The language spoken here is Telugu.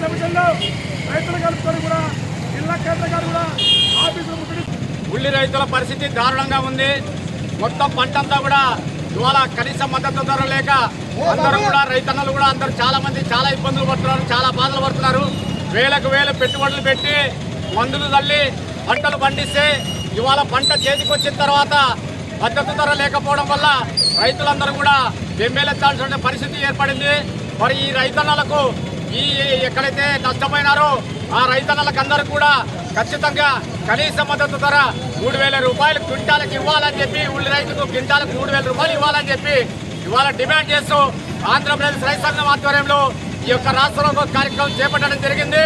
దేశ రైతులు కలుపుకొని కూడా జిల్లా కేంద్ర గారు కూడా ఆఫీసులు ముట్టడి ఉల్లి రైతుల పరిస్థితి దారుణంగా ఉంది. మొత్తం పంట అంతా కూడా ఇవాళ కనీస మద్దతు ధర లేక అందరూ కూడా రైతన్నలు కూడా అందరూ చాలా మంది చాలా ఇబ్బందులు పడుతున్నారు చాలా బాధలు పడుతున్నారు. వేలకు వేలు పెట్టుబడులు పెట్టి మందులు తల్లి పంటలు పండిస్తే ఇవాళ పంట చేతికి వచ్చిన తర్వాత మద్దతు ధర లేకపోవడం వల్ల రైతులందరూ కూడా బెంబేలెత్తాల్సిన పరిస్థితి ఏర్పడింది. మరి ఈ రైతన్నలకు ఈ ఎక్కడైతే నష్టపోయినారో ఆ రైతన్నలకు అందరూ కూడా ఖచ్చితంగా కనీస మద్దతు ధర మూడు వేల రూపాయలు క్వింటాలకు ఇవ్వాలని చెప్పి ఉల్లి రైతుకు క్వింటాలకు మూడు వేల రూపాయలు ఇవ్వాలని చెప్పి ఇవాళ డిమాండ్ చేస్తూ ఆంధ్రప్రదేశ్ రైతు ఆధ్వర్యంలో ఈ యొక్క రాష్ట్రంలో కార్యక్రమం చేపట్టడం జరిగింది.